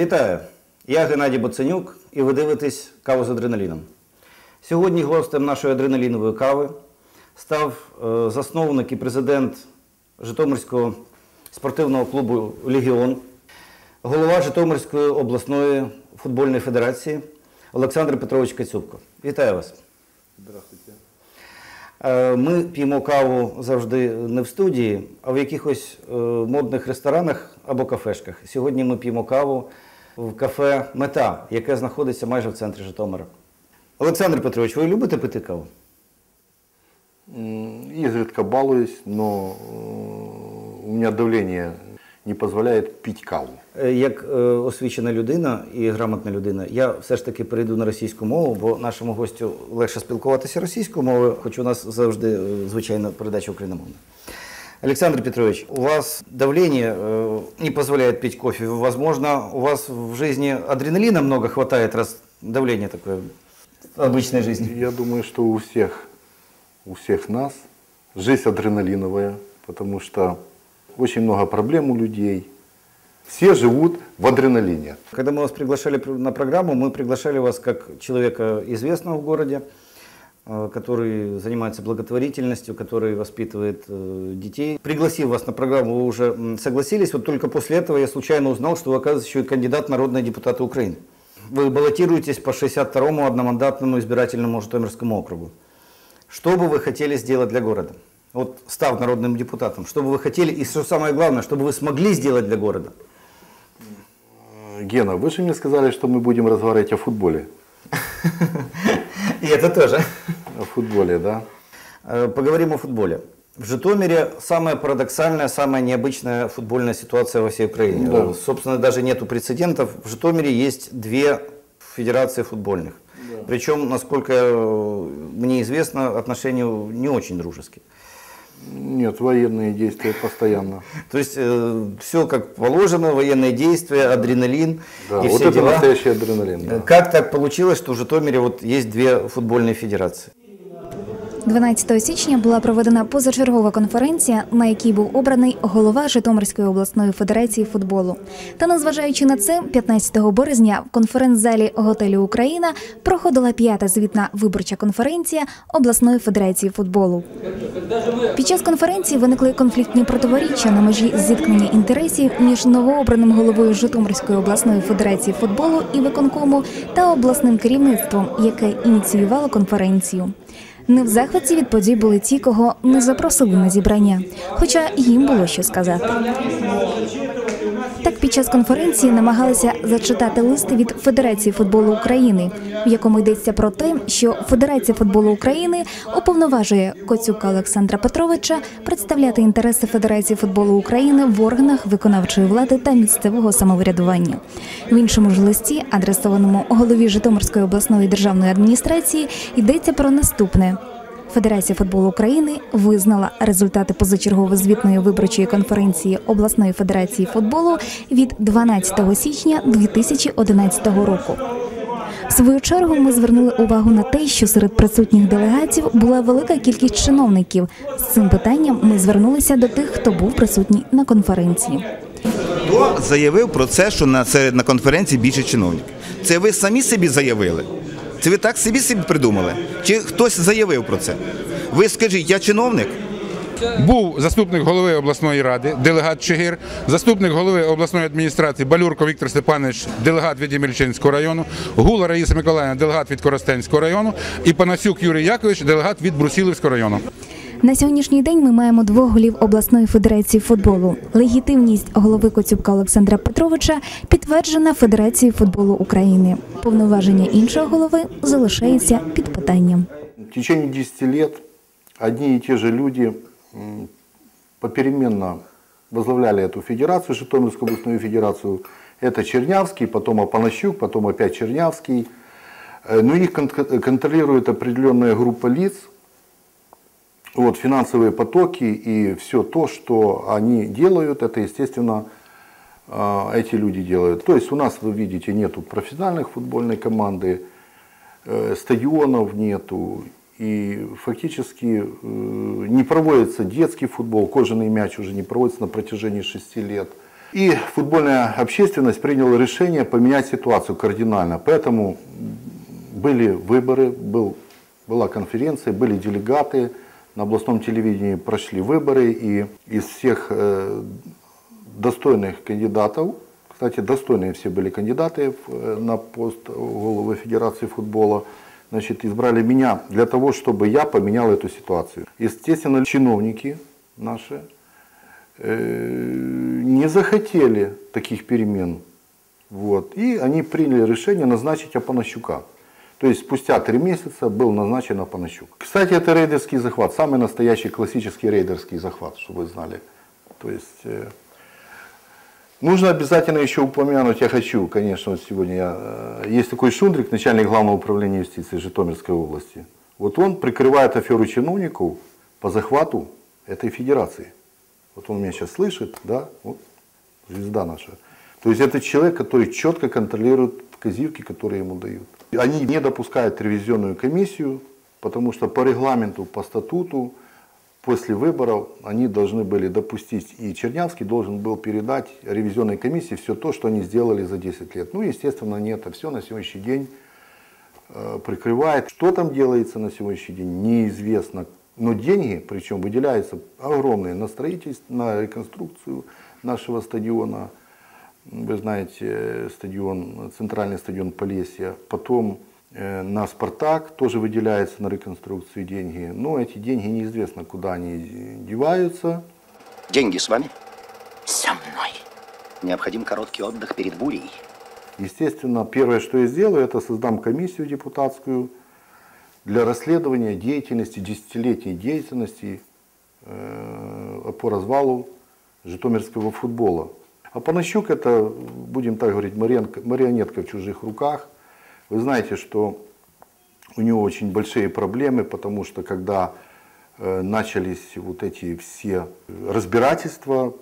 Вітаю! Я Геннадій Боценюк і ви дивитесь каву з адреналіном. Сьогодні гостем нашої адреналінової кави став е, засновник і президент Житомирського спортивного клубу Легіон, голова Житомирської обласної футбольної федерації Олександр Петрович Кацюбко. Вітаю вас! Здравствуйте. Е, Ми п'ємо каву завжди не в студії, а в якихось е, модних ресторанах або кафешках. Сьогодні ми п'ємо каву в кафе Мета, яке знаходиться майже в центрі Житомира. Олександр Петрович, ви любите пити каву? Изредка балуюсь, но э, у меня давление не позволяет пить каву. Е, Як е, освічена людина і грамотна людина, я все ж таки перейду на російську мову, бо нашому гостю легше спілкуватися російською мовою, хоч у нас завжди е, звичайна передача україномовна. Александр Петрович, у вас давление э, не позволяет пить кофе. Возможно, у вас в жизни адреналина много хватает, раз давление такое в обычной жизни. Я думаю, что у всех, у всех нас жизнь адреналиновая, потому что очень много проблем у людей. Все живут в адреналине. Когда мы вас приглашали пр- на программу, мы приглашали вас как человека известного в городе, который занимается благотворительностью, который воспитывает э, детей. Пригласив вас на программу, вы уже согласились. Вот только после этого я случайно узнал, что вы, оказывается, еще и кандидат народные депутаты Украины. Вы баллотируетесь по 62-му одномандатному избирательному Житомирскому округу. Что бы вы хотели сделать для города? Вот став народным депутатом, что бы вы хотели, и что самое главное, что бы вы смогли сделать для города? Э, Гена, вы же мне сказали, что мы будем разговаривать о футболе. И это тоже. О футболе, да? Э, Поговорим о футболе. В Житомире самая парадоксальная, самая необычная футбольная ситуация во всей Украине. Да. Собственно, даже нету прецедентов. В Житомире есть две федерации футбольных. Причем, насколько э, мне известно, отношения не очень дружеские. Нет, военные действия постоянно. То есть все как положено, военные действия, адреналин Да, и вот все это дела. настоящий адреналин. да. Э, Как так получилось, что в Житомире вот есть две футбольные федерации? 12 січня була проведена позачергова конференція, на якій був обраний голова Житомирської обласної федерації футболу. Та незважаючи на це, 15 березня в конференц-залі готелю Україна проходила п'ята звітна виборча конференція обласної федерації футболу. Під час конференції виникли конфліктні противоріччя на межі зіткнення інтересів між новообраним головою Житомирської обласної федерації футболу і виконкому та обласним керівництвом, яке ініціювало конференцію. Не в захваті від подій були ті, кого не запросили на зібрання, хоча їм було що сказати. Під час конференції намагалися зачитати листи від Федерації футболу України, в якому йдеться про те, що Федерація футболу України уповноважує Коцюка Олександра Петровича представляти інтереси Федерації футболу України в органах виконавчої влади та місцевого самоврядування. В іншому ж листі, адресованому голові Житомирської обласної державної адміністрації, йдеться про наступне. Федерація футболу України визнала результати позачергово-звітної виборчої конференції обласної федерації футболу від 12 січня 2011 року. В свою чергу ми звернули увагу на те, що серед присутніх делегатів була велика кількість чиновників. З цим питанням ми звернулися до тих, хто був присутній на конференції. Хто заявив про це, що на, серед, на конференції більше чиновників? Це ви самі собі заявили? Це ви так собі собі придумали? Чи хтось заявив про це? Ви скажіть, я чиновник? Був заступник голови обласної ради, делегат Чигир, заступник голови обласної адміністрації Балюрко Віктор Степанович, делегат від Ємельчинського району, Гула Раїса Миколаївна, делегат від Коростенського району і Панасюк Юрій Якович, делегат від Брусілівського району. На сьогоднішній день ми маємо двох голів обласної федерації футболу. Легітимність голови Коцюбка Олександра Петровича підтверджена Федерацією футболу України. Повноваження іншого голови залишається під питанням. В течение 10 лет одни и те же люди м, попеременно возглавляли эту федерацию, Житомирскую областную федерацию. Это Чернявский, потом Апанащук, потом опять Чернявский. Э, Но их кон- контролирует определенная группа лиц, вот, финансовые потоки и все то, что они делают, это, естественно, э, эти люди делают. То есть у нас, вы видите, нету профессиональных футбольной команды, э, стадионов нету, и фактически э, не проводится детский футбол, кожаный мяч уже не проводится на протяжении шести лет. И футбольная общественность приняла решение поменять ситуацию кардинально. Поэтому были выборы, был, была конференция, были делегаты, на областном телевидении прошли выборы, и из всех э, достойных кандидатов, кстати, достойные все были кандидаты э, на пост головы Федерации футбола, значит, избрали меня для того, чтобы я поменял эту ситуацию. Естественно, чиновники наши э, не захотели таких перемен. Вот, и они приняли решение назначить Апанащука. То есть спустя три месяца был назначен Апанащук. Кстати, это рейдерский захват, самый настоящий классический рейдерский захват, чтобы вы знали. То есть э, нужно обязательно еще упомянуть, я хочу, конечно, вот сегодня я, э, есть такой Шундрик, начальник главного управления юстиции Житомирской области. Вот он прикрывает аферу чиновников по захвату этой федерации. Вот он меня сейчас слышит, да, вот звезда наша. То есть это человек, который четко контролирует козирки, которые ему дают. Они не допускают ревизионную комиссию, потому что по регламенту, по статуту, после выборов они должны были допустить, и Чернявский должен был передать ревизионной комиссии все то, что они сделали за 10 лет. Ну, естественно, они это все на сегодняшний день э, прикрывает. Что там делается на сегодняшний день, неизвестно. Но деньги, причем выделяются огромные на строительство, на реконструкцию нашего стадиона, вы знаете, стадион, центральный стадион Полесья. Потом э, на «Спартак» тоже выделяется на реконструкцию деньги. Но эти деньги неизвестно, куда они деваются. Деньги с вами? Со мной. Необходим короткий отдых перед бурей. Естественно, первое, что я сделаю, это создам комиссию депутатскую для расследования деятельности, десятилетней деятельности э, по развалу житомирского футбола. А Панащук это, будем так говорить, марионетка в чужих руках. Вы знаете, что у него очень большие проблемы, потому что когда э, начались вот эти все разбирательства,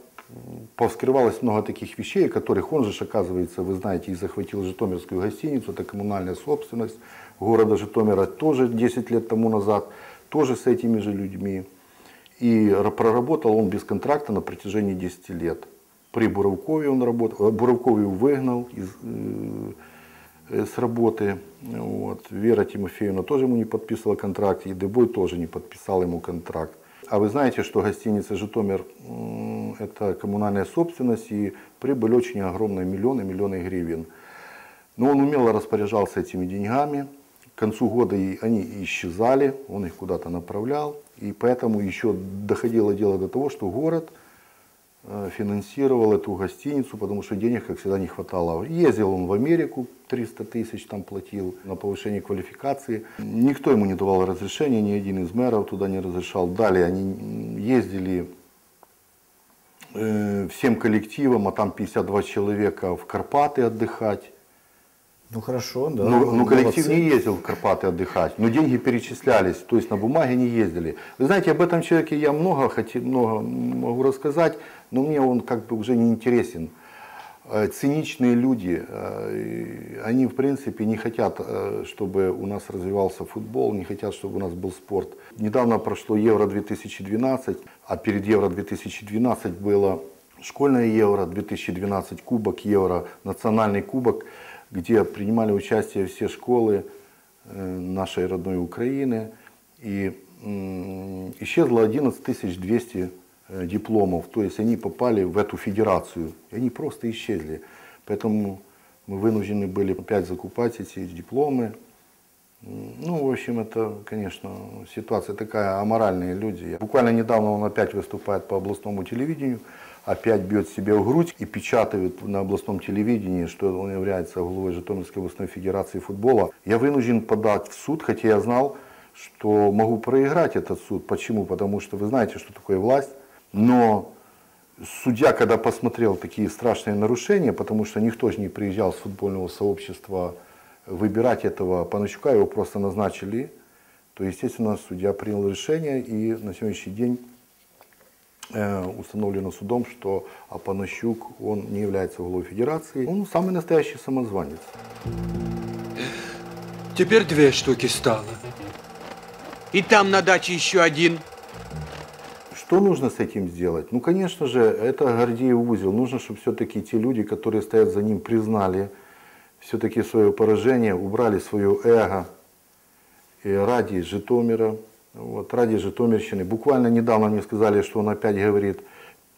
повскрывалось много таких вещей, которых он же, оказывается, вы знаете, и захватил Житомирскую гостиницу, это коммунальная собственность города Житомира, тоже 10 лет тому назад, тоже с этими же людьми. И проработал он без контракта на протяжении 10 лет. При Буровкове он работал, Буровкове выгнал из, э, с работы. Вот. Вера Тимофеевна тоже ему не подписывала контракт, и Дебой тоже не подписал ему контракт. А вы знаете, что гостиница «Житомир» – это коммунальная собственность, и прибыль очень огромная, миллионы, миллионы гривен. Но он умело распоряжался этими деньгами. К концу года они исчезали, он их куда-то направлял. И поэтому еще доходило дело до того, что город – финансировал эту гостиницу, потому что денег, как всегда, не хватало. Ездил он в Америку, 300 тысяч там платил на повышение квалификации. Никто ему не давал разрешения, ни один из мэров туда не разрешал. Далее они ездили э, всем коллективом, а там 52 человека в Карпаты отдыхать. Ну хорошо, да. Ну, ну коллектив молодцы. не ездил в Карпаты отдыхать, но деньги перечислялись, то есть на бумаге не ездили. Вы знаете, об этом человеке я много, хотел, много могу рассказать но мне он как бы уже не интересен. Э, циничные люди, э, они в принципе не хотят, э, чтобы у нас развивался футбол, не хотят, чтобы у нас был спорт. Недавно прошло Евро 2012, а перед Евро 2012 было школьное Евро 2012, Кубок Евро, национальный кубок, где принимали участие все школы нашей родной Украины. И исчезло 11 200 Э, дипломов, то есть они попали в эту федерацию, и они просто исчезли. Поэтому мы вынуждены были опять закупать эти дипломы. Ну, в общем, это, конечно, ситуация такая, аморальные люди. Буквально недавно он опять выступает по областному телевидению, опять бьет себе в грудь и печатает на областном телевидении, что он является главой Житомирской областной федерации футбола. Я вынужден подать в суд, хотя я знал, что могу проиграть этот суд. Почему? Потому что вы знаете, что такое власть. Но судья, когда посмотрел такие страшные нарушения, потому что никто же не приезжал с футбольного сообщества выбирать этого Паночука, его просто назначили, то, естественно, судья принял решение, и на сегодняшний день установлено судом, что Апанащук, он не является главой федерации, он самый настоящий самозванец. Теперь две штуки стало. И там на даче еще один Что нужно с этим сделать? Ну, конечно же, это Гордеев узел. Нужно, чтобы все-таки те люди, которые стоят за ним, признали все-таки свое поражение, убрали свое эго и ради Житомира, вот, ради Житомирщины. Буквально недавно мне сказали, что он опять говорит,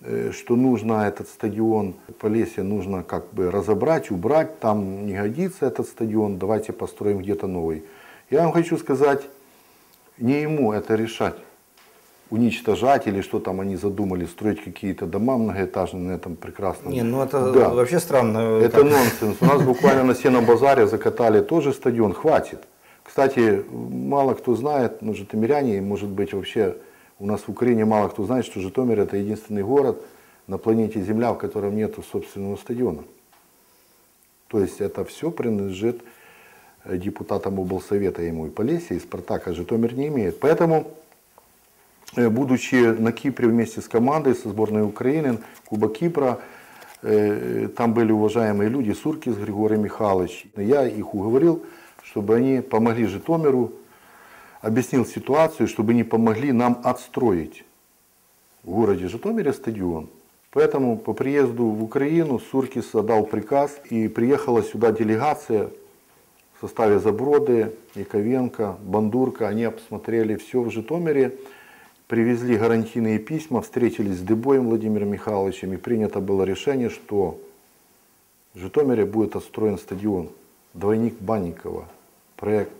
э, что нужно этот стадион Полесье нужно как бы разобрать, убрать, там не годится этот стадион, давайте построим где-то новый. Я вам хочу сказать, не ему это решать уничтожать или что там они задумали, строить какие-то дома многоэтажные на этом прекрасном. Не, ну это Да. вообще странно. Это Так. нонсенс. У нас буквально на Сеном базаре закатали тоже стадион, хватит. Кстати, мало кто знает, ну, житомиряне, может быть, вообще у нас в Украине мало кто знает, что Житомир это единственный город на планете Земля, в котором нет собственного стадиона. То есть это все принадлежит э, депутатам облсовета ему и Полесье, и Спартака Житомир не имеет. Поэтому Э, будучи на Кипре вместе с командой, со сборной Украины, Куба Кипра, э, там были уважаемые люди, Суркис Григорий Михайлович. Я их уговорил, чтобы они помогли Житомиру, объяснил ситуацию, чтобы они помогли нам отстроить в городе Житомире стадион. Поэтому по приезду в Украину Суркис отдал приказ, и приехала сюда делегация в составе Заброды, Яковенко, Бандурка. Они обсмотрели все в Житомире, привезли гарантийные письма, встретились с Дебоем Владимиром Михайловичем, и принято было решение, что в Житомире будет отстроен стадион. Двойник Банникова, проект.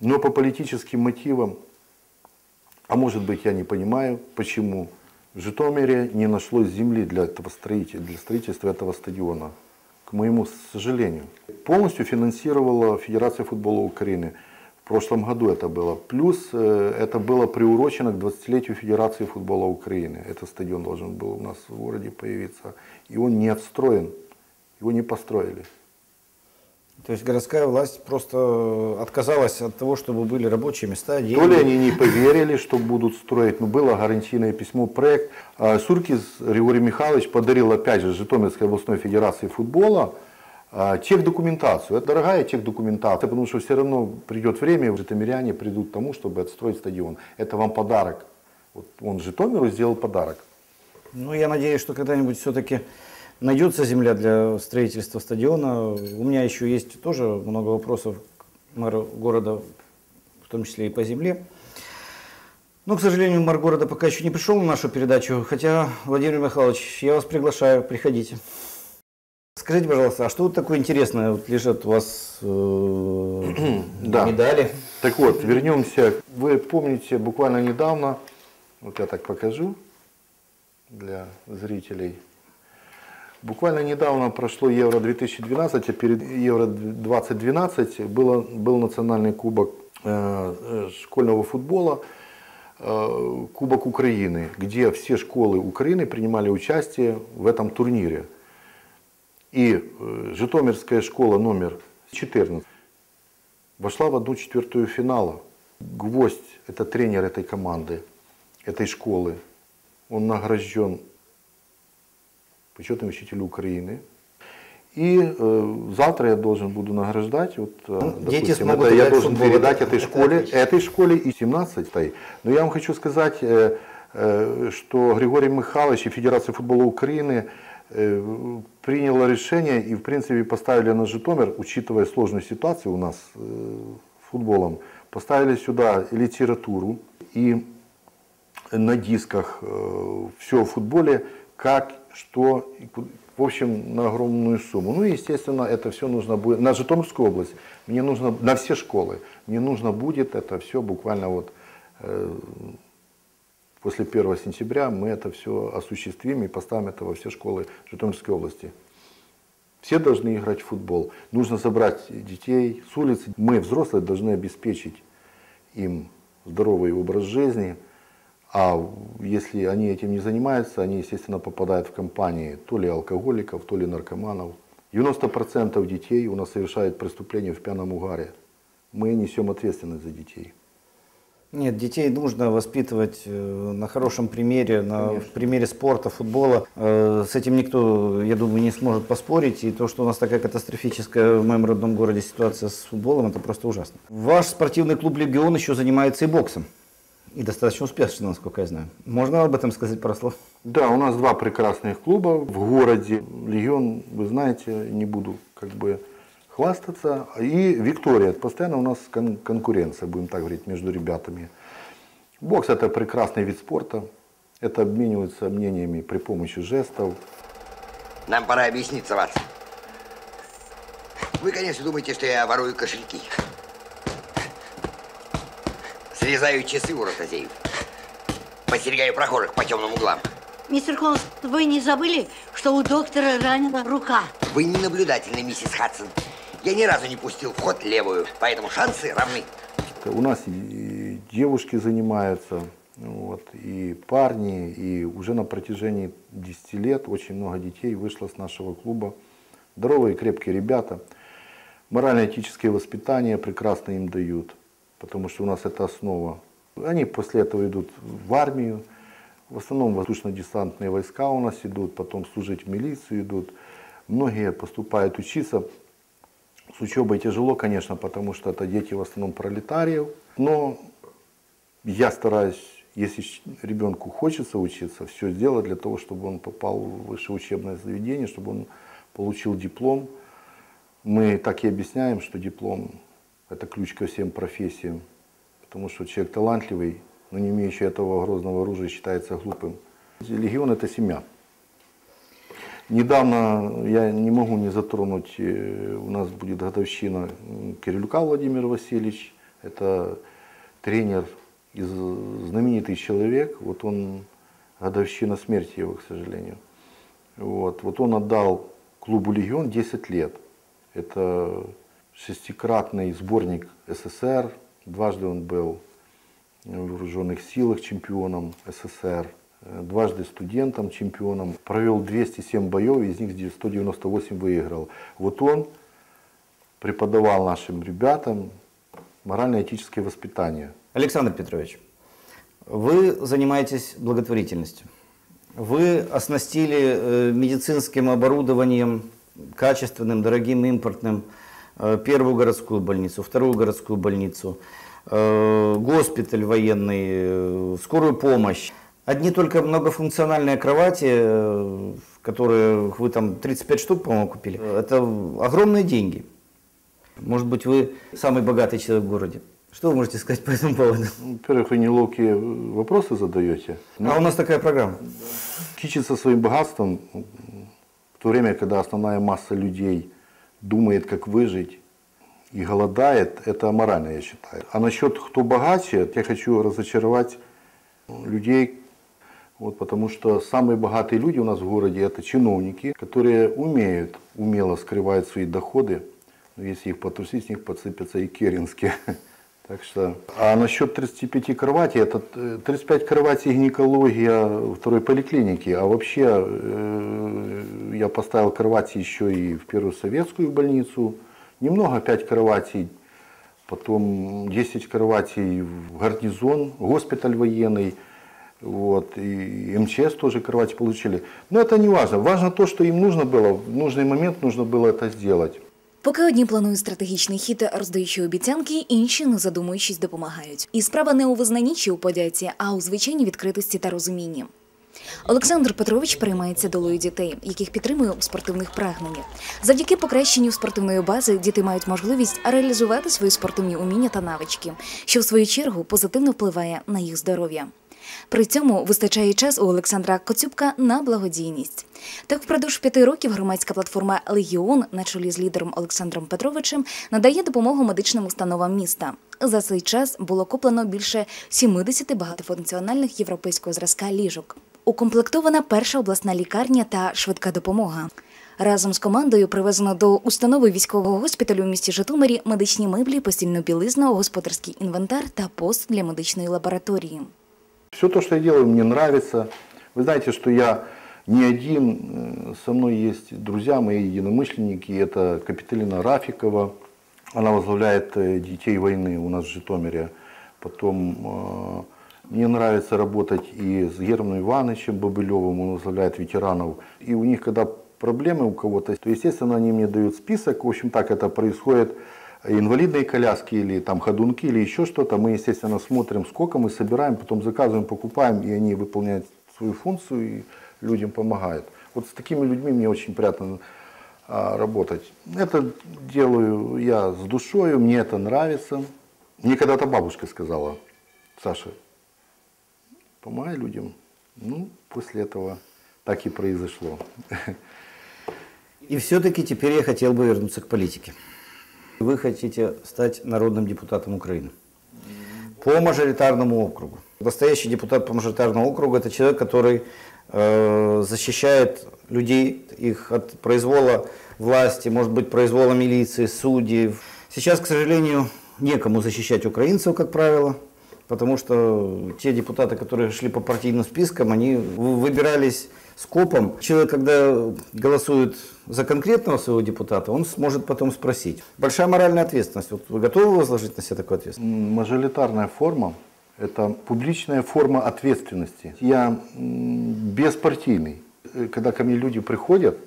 Но по политическим мотивам, а может быть я не понимаю, почему в Житомире не нашлось земли для этого строительства, для строительства этого стадиона. К моему сожалению. Полностью финансировала Федерация футбола Украины. В прошлом году это было. Плюс э, это было приурочено к 20-летию Федерации футбола Украины. Этот стадион должен был у нас в городе появиться. И он не отстроен. Его не построили. То есть городская власть просто отказалась от того, чтобы были рабочие места, деньги. То ли они не поверили, что будут строить, но было гарантийное письмо, проект. А Суркис Григорий Михайлович подарил опять же Житомирской областной федерации футбола а, техдокументацию. Это дорогая техдокументация, потому что все равно придет время, и житомиряне придут к тому, чтобы отстроить стадион. Это вам подарок. Вот он Житомиру сделал подарок. Ну, я надеюсь, что когда-нибудь все-таки найдется земля для строительства стадиона. У меня еще есть тоже много вопросов к мэру города, в том числе и по земле. Но, к сожалению, мэр города пока еще не пришел на нашу передачу. Хотя, Владимир Михайлович, я вас приглашаю, приходите. Скажите, пожалуйста, а что вот такое интересное вот лежат у вас э, Да. медали? Так вот, вернемся. Вы помните, буквально недавно, вот я так покажу для зрителей. Буквально недавно прошло Евро-2012, а перед Евро-2012 было, был национальный кубок э, э, школьного футбола, э, Кубок Украины, где все школы Украины принимали участие в этом турнире. И Житомирская школа номер 14 вошла в одну четвертую финала. Гвоздь – это тренер этой команды, этой школы. Он награжден почетным учителем Украины. И э, завтра я должен буду награждать, вот, э, Ну, допустим, смогут это я должен передать это- этой это школе, отлично. этой школе и 17-й. Но я вам хочу сказать, э, э, что Григорий Михайлович и Федерация футбола Украины э, приняла решение и в принципе поставили на Житомир, учитывая сложную ситуацию у нас э, с футболом, поставили сюда литературу и на дисках все о футболе, как, что, в общем, на огромную сумму. Ну естественно, это все нужно будет, на Житомирскую область, мне нужно, на все школы, мне нужно будет это все буквально вот э, после 1 сентября мы это все осуществим и поставим это во все школы Житомирской области. Все должны играть в футбол. Нужно собрать детей с улицы. Мы, взрослые, должны обеспечить им здоровый образ жизни. А если они этим не занимаются, они, естественно, попадают в компании то ли алкоголиков, то ли наркоманов. 90% детей у нас совершают преступления в пьяном угаре. Мы несем ответственность за детей. Нет, детей нужно воспитывать э, на хорошем примере, на в примере спорта, футбола. Э, С этим никто, я думаю, не сможет поспорить. И то, что у нас такая катастрофическая в моем родном городе ситуация с футболом, это просто ужасно. Ваш спортивный клуб «Легион» еще занимается и боксом. И достаточно успешно, насколько я знаю. Можно об этом сказать пару слов? Да, у нас два прекрасных клуба в городе. Легион, вы знаете, не буду как бы хвастаться. И Виктория. Постоянно у нас кон- конкуренция, будем так говорить, между ребятами. Бокс это прекрасный вид спорта. Это обмениваются мнениями при помощи жестов. Нам пора объясниться, Ватсон. Вы, конечно, думаете, что я ворую кошельки. Срезаю часы у ротозеев. Подстерегаю прохожих по темным углам. Мистер Холмс, вы не забыли, что у доктора ранена рука? Вы не наблюдательны, миссис Хадсон. Я ни разу не пустил в ход левую, поэтому шансы равны. У нас и девушки занимаются, вот, и парни, и уже на протяжении 10 лет очень много детей вышло с нашего клуба. Здоровые, крепкие ребята. Морально-этическое воспитание прекрасно им дают, потому что у нас это основа. Они после этого идут в армию, в основном воздушно-десантные войска у нас идут, потом служить в милицию идут. Многие поступают учиться. С учебой тяжело, конечно, потому что это дети в основном пролетариев. Но я стараюсь, если ребенку хочется учиться, все сделать для того, чтобы он попал в высшее учебное заведение, чтобы он получил диплом. Мы так и объясняем, что диплом – это ключ ко всем профессиям. Потому что человек талантливый, но не имеющий этого грозного оружия, считается глупым. Легион – это семья. Недавно, я не могу не затронуть, э, у нас будет годовщина Кирилюка Владимир Васильевич. Это тренер, знаменитый человек. Вот он, годовщина смерти его, к сожалению. Вот, вот он отдал клубу «Легион» 10 лет. Это шестикратный сборник СССР. Дважды он был в вооруженных силах чемпионом СССР. э, Дважды студентом, чемпионом. Провел 207 боев, из них 198 выиграл. Вот он преподавал нашим ребятам морально-этическое воспитание. Александр Петрович, вы занимаетесь благотворительностью. Вы оснастили э, медицинским оборудованием, качественным, дорогим, импортным, первую городскую больницу, вторую городскую больницу, э, госпиталь военный, э, скорую помощь. Одни только многофункциональные кровати, э, которые вы там 35 штук, по-моему, купили, это огромные деньги. Может быть, вы самый богатый человек в городе. Что вы можете сказать по этому поводу? Во-первых, вы неловкие вопросы задаете. А у нас такая программа. Кичиться своим богатством в то время, когда основная масса людей думает, как выжить и голодает, это аморально, я считаю. А насчет кто богаче, я хочу разочаровать людей, вот, потому что самые богатые люди у нас в городе это чиновники, которые умеют умело скрывать свои доходы. Но если их потрусить, с них подсыпятся и керенские. Так что, а насчет 35 кроватей, это э, 35 кроватей гинекология второй поликлиники, а вообще э, я поставил кровати еще и в первую советскую больницу, немного, 5 кроватей, потом 10 кроватей в гарнизон, госпиталь военный, вот, и МЧС тоже кровати получили. Но это не важно, важно то, что им нужно было, в нужный момент нужно было это сделать. Поки одні планують стратегічний хід, роздаючи обіцянки, інші, не задумуючись, допомагають. І справа не у визнанні чи у подяці, а у звичайній відкритості та розумінні. Олександр Петрович переймається долою дітей, яких підтримує у спортивних прагненнях. Завдяки покращенню спортивної бази діти мають можливість реалізувати свої спортивні уміння та навички, що в свою чергу позитивно впливає на їх здоров'я. При цьому вистачає час у Олександра Коцюбка на благодійність. Так, впродовж п'яти років громадська платформа Легіон на чолі з лідером Олександром Петровичем надає допомогу медичним установам міста. За цей час було куплено більше 70 багатофункціональних європейського зразка ліжок. Укомплектована перша обласна лікарня та швидка допомога. Разом з командою привезено до установи військового госпіталю в місті Житомирі медичні меблі, постільну білизну, господарський інвентар та пост для медичної лабораторії. Все то, что я делаю, мне нравится. Вы знаете, что я не один, э, со мной есть друзья, мои единомышленники. Это Капиталина Рафикова, она возглавляет э, детей войны у нас в Житомире. Потом э, мне нравится работать и с Германом Ивановичем Бобылевым, он возглавляет ветеранов. И у них, когда проблемы у кого-то, то, естественно, они мне дают список. В общем, так это происходит инвалидные коляски или там ходунки или еще что-то, мы, естественно, смотрим, сколько мы собираем, потом заказываем, покупаем, и они выполняют свою функцию и людям помогают. Вот с такими людьми мне очень приятно а, работать. Это делаю я с душой, мне это нравится. Мне когда-то бабушка сказала, Саша, помогай людям. Ну, после этого так и произошло. И все-таки теперь я хотел бы вернуться к политике. Вы хотите стать народным депутатом Украины по мажоритарному округу. Настоящий депутат по мажоритарному округу – это человек, который э, защищает людей, их от произвола власти, может быть, произвола милиции, судей. Сейчас, к сожалению, некому защищать украинцев, как правило, потому что те депутаты, которые шли по партийным спискам, они выбирались скопом. Человек, когда голосует за конкретного своего депутата, он сможет потом спросить. Большая моральная ответственность. Вот вы готовы возложить на себя такую ответственность? Мажоритарная форма – это публичная форма ответственности. Я беспартийный. Когда ко мне люди приходят,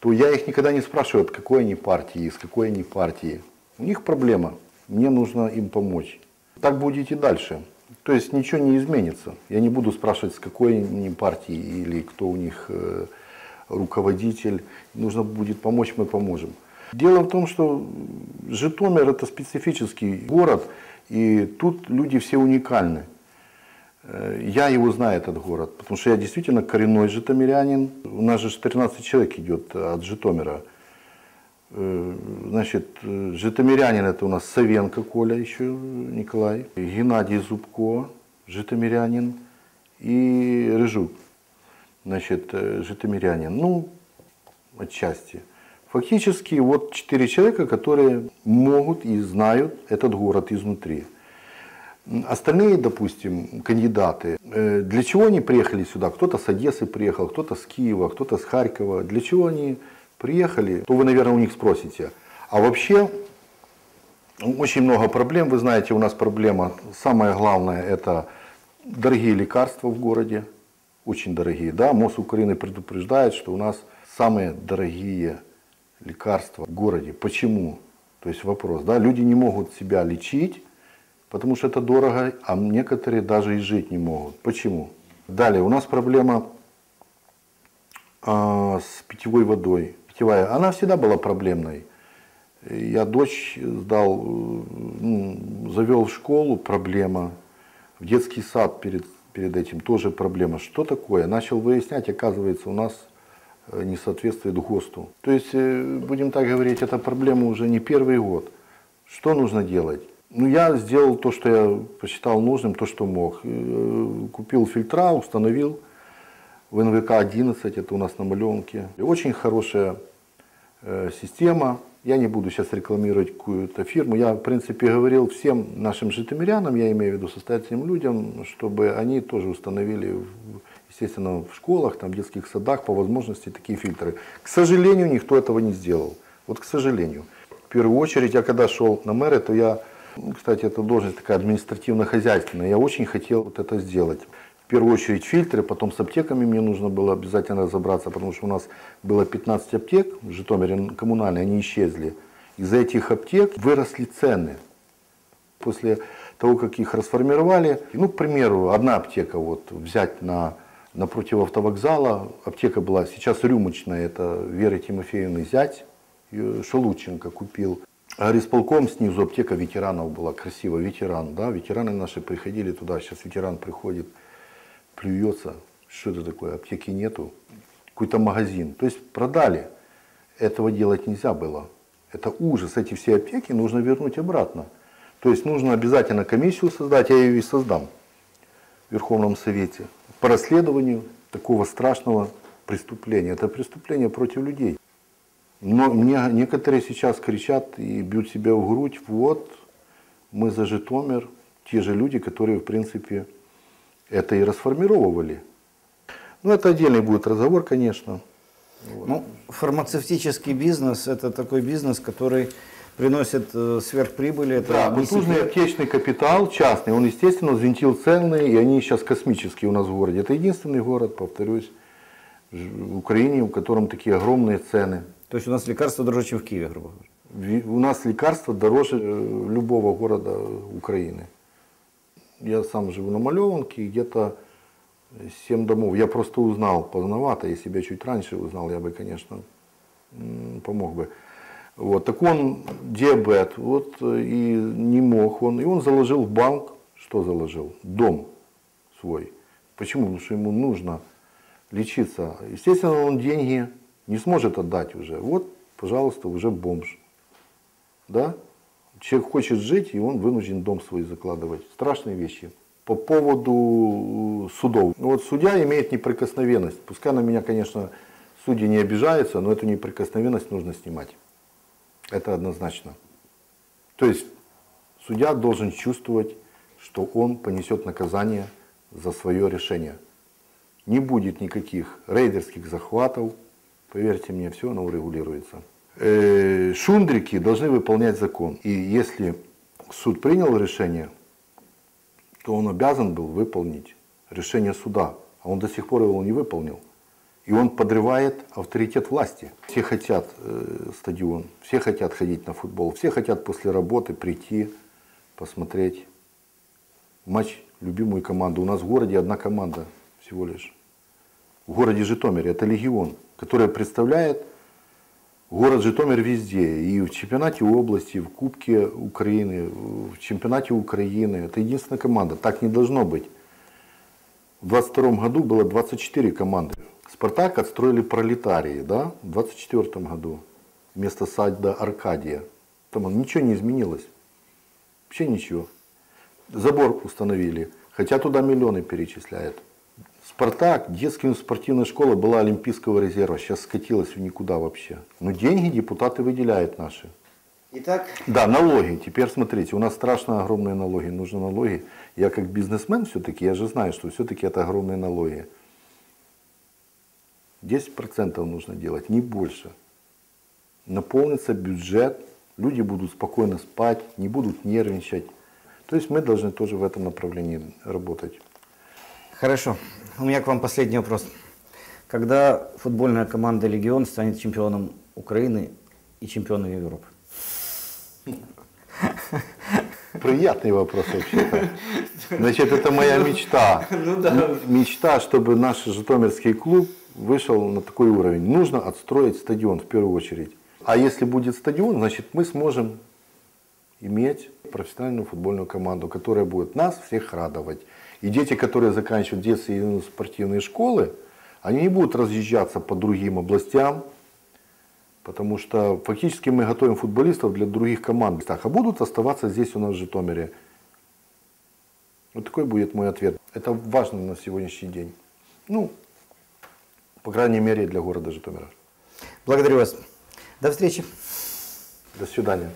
то я их никогда не спрашиваю, от какой они партии, из какой они партии. У них проблема, мне нужно им помочь. Так будет и дальше. То есть ничего не изменится. Я не буду спрашивать, с какой они партии или кто у них э, руководитель. Нужно будет помочь, мы поможем. Дело в том, что Житомир это специфический город, и тут люди все уникальны. Э, я его знаю, этот город, потому что я действительно коренной житомирянин. У нас же 13 человек идет от Житомира. Э, значит, житомирянин это у нас Савенко Коля еще, Николай, Геннадий Зубко, житомирянин и Рыжук, значит, э, житомирянин. Ну, отчасти. Фактически вот четыре человека, которые могут и знают этот город изнутри. Остальные, допустим, кандидаты, э, для чего они приехали сюда? Кто-то с Одессы приехал, кто-то с Киева, кто-то с Харькова. Для чего они приехали, то вы, наверное, у них спросите. А вообще, очень много проблем. Вы знаете, у нас проблема, самое главное, это дорогие лекарства в городе. Очень дорогие. Да, МОЗ Украины предупреждает, что у нас самые дорогие лекарства в городе. Почему? То есть вопрос, да, люди не могут себя лечить, потому что это дорого, а некоторые даже и жить не могут. Почему? Далее, у нас проблема э, с питьевой водой питьевая, она всегда была проблемной. Я дочь сдал, ну, завел в школу, проблема. В детский сад перед, перед этим тоже проблема. Что такое? Начал выяснять, оказывается, у нас э, не соответствует ГОСТу. То есть, э, будем так говорить, эта проблема уже не первый год. Что нужно делать? Ну, я сделал то, что я посчитал нужным, то, что мог. Э, купил фильтра, установил в НВК-11, это у нас на Маленке. Очень хорошая э, система. Я не буду сейчас рекламировать какую-то фирму. Я, в принципе, говорил всем нашим житомирянам, я имею в виду состоятельным людям, чтобы они тоже установили, естественно, в школах, там, в детских садах по возможности такие фильтры. К сожалению, никто этого не сделал. Вот к сожалению. В первую очередь, я когда шел на мэра, то я, кстати, это должность такая административно-хозяйственная, я очень хотел вот это сделать в первую очередь фильтры, потом с аптеками мне нужно было обязательно разобраться, потому что у нас было 15 аптек в Житомире коммунальные, они исчезли. Из-за этих аптек выросли цены. После того, как их расформировали, ну, к примеру, одна аптека, вот взять на, напротив автовокзала, аптека была сейчас рюмочная, это Вера Тимофеевна зять, Шелученко купил. А Рисполком снизу аптека ветеранов была, красиво, ветеран, да, ветераны наши приходили туда, сейчас ветеран приходит, плюется, что это такое, аптеки нету, какой-то магазин. То есть продали. Этого делать нельзя было. Это ужас. Эти все аптеки нужно вернуть обратно. То есть нужно обязательно комиссию создать, я ее и создам в Верховном Совете по расследованию такого страшного преступления. Это преступление против людей. Но мне, некоторые сейчас кричат и бьют себя в грудь, вот, мы за Житомир, те же люди, которые, в принципе, это и расформировывали. Ну, это отдельный будет разговор, конечно. Ну, фармацевтический бизнес – это такой бизнес, который приносит э, сверхприбыли. Это да, культурный аптечный капитал частный, он, естественно, взвинтил цены, и они сейчас космические у нас в городе. Это единственный город, повторюсь, в Украине, в котором такие огромные цены. То есть у нас лекарства дороже, чем в Киеве, грубо говоря? У нас лекарства дороже э, любого города Украины. Я сам живу на Малеванке, где-то 7 домов. Я просто узнал поздновато, если бы я чуть раньше узнал, я бы, конечно, помог бы. Вот. Так он диабет, вот, э, и не мог он. И он заложил в банк, что заложил? Дом свой. Почему? Потому что ему нужно лечиться. Естественно, он деньги не сможет отдать уже. Вот, пожалуйста, уже бомж. Да? Человек хочет жить, и он вынужден дом свой закладывать. Страшные вещи. По поводу э, судов. Ну Вот судья имеет неприкосновенность. Пускай на меня, конечно, судьи не обижаются, но эту неприкосновенность нужно снимать. Это однозначно. То есть судья должен чувствовать, что он понесет наказание за свое решение. Не будет никаких рейдерских захватов. Поверьте мне, все оно урегулируется. Э, Шундрики должны выполнять закон. И если суд принял решение, то он обязан был выполнить решение суда. А он до сих пор его не выполнил. И он подрывает авторитет власти. Все хотят э, стадион, все хотят ходить на футбол, все хотят после работы прийти, посмотреть матч любимую команду. У нас в городе одна команда всего лишь. В городе Житомире. Это легион, который представляет город Житомир везде. И в чемпионате области, в Кубке Украины, в чемпионате Украины. Это единственная команда. Так не должно быть. В 22 году было 24 команды. Спартак отстроили пролетарии, да, в 24 году вместо сада Аркадия. Там ничего не изменилось. Вообще ничего. Забор установили, хотя туда миллионы перечисляют. Спартак, детская спортивная школа была Олимпийского резерва, сейчас скатилась в никуда вообще. Но деньги депутаты выделяют наши. Итак, Да, налоги. Теперь смотрите, у нас страшно огромные налоги. Нужны налоги. Я как бизнесмен все-таки, я же знаю, что все-таки это огромные налоги. 10% нужно делать, не больше. Наполнится бюджет, люди будут спокойно спать, не будут нервничать. То есть мы должны тоже в этом направлении работать. хорошо. У меня к вам последний вопрос. Когда футбольная команда «Легион» станет чемпионом Украины и чемпионом Европы? Приятный вопрос вообще-то. Значит, это моя мечта. М- Мечта, чтобы наш Житомирский клуб вышел на такой уровень. Нужно отстроить стадион в первую очередь. А если будет стадион, значит мы сможем иметь профессиональную футбольную команду, которая будет нас всех радовать. И дети, которые заканчивают детские и спортивные школы, они не будут разъезжаться по другим областям, Потому что фактически мы готовим футболистов для других команд. А будут оставаться здесь у нас в Житомире. Вот такой будет мой ответ. Это важно на сегодняшний день. Ну, по крайней мере, для города Житомира. Благодарю вас. До встречи. До свидания.